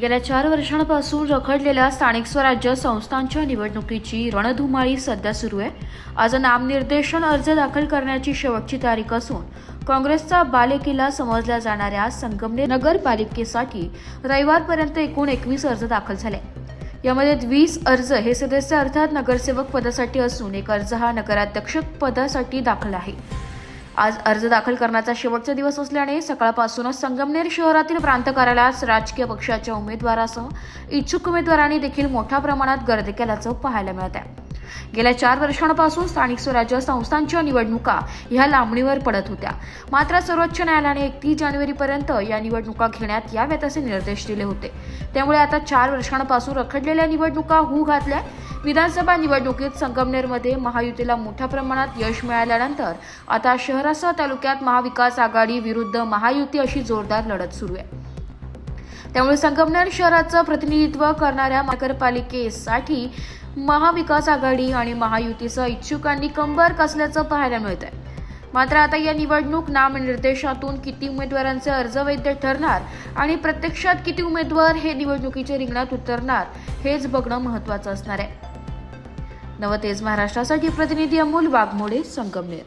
गेल्या चार वर्षांपासून रखडलेल्या स्थानिक स्वराज्य संस्थांच्या निवडणुकीची रणधुमाळी सध्या सुरू आहे. आज नामनिर्देशन अर्ज दाखल करण्याची शेवटची तारीख असून काँग्रेसचा बालेकिल्ला समजल्या जाणाऱ्या संगमनेर नगरपालिकेसाठी रविवारपर्यंत एकूण एकवीस अर्ज दाखल झाले. यामध्ये वीस अर्ज हे सदस्य अर्थात नगरसेवक पदासाठी असून एक अर्ज हा नगराध्यक्ष पदासाठी दाखल आहे. आज अर्ज दाखल करण्याचा शेवटचा दिवस असल्याने सकाळपासूनच संगमनेर शहरातील प्रांत कार्यालयात राजकीय पक्षाच्या उमेदवारासह इच्छुक उमेदवारांनी देखील मोठ्या प्रमाणात गर्दी केल्याचं पाहायला मिळत आहे गेल्या चार वर्षांपासून स्थानिक स्वराज्य संस्थांच्या निवडणुका ह्या लांबणीवर पडत होत्या. मात्र सर्वोच्च न्यायालयाने एकतीस जानेवारीपर्यंत या निवडणुका घेण्यात याव्यात असे निर्देश दिले होते. त्यामुळे आता चार वर्षांपासून रखडलेल्या निवडणुका होऊ घातल्या विधानसभा निवडणुकीत संगमनेरमध्ये महायुतीला मोठ्या प्रमाणात यश मिळाल्यानंतर आता शहरासह तालुक्यात महाविकास आघाडी विरुद्ध महायुती अशी जोरदार लढत सुरू आहे. त्यामुळे संगमनेर शहराचं प्रतिनिधित्व करणाऱ्या नगरपालिकेसाठी महाविकास आघाडी आणि महायुतीसह इच्छुकांनी कंबर कसल्याचं पाहायला मिळत आहे मात्र आता या निवडणूक नामनिर्देशातून किती उमेदवारांचे अर्ज वैध ठरणार आणि प्रत्यक्षात किती उमेदवार हे निवडणुकीच्या रिंगणात उतरणार हेच बघणं महत्त्वाचं असणार आहे. नवतेज महाराष्ट्रासाठी प्रतिनिधी अमोल वाघमोडे संगमनेर.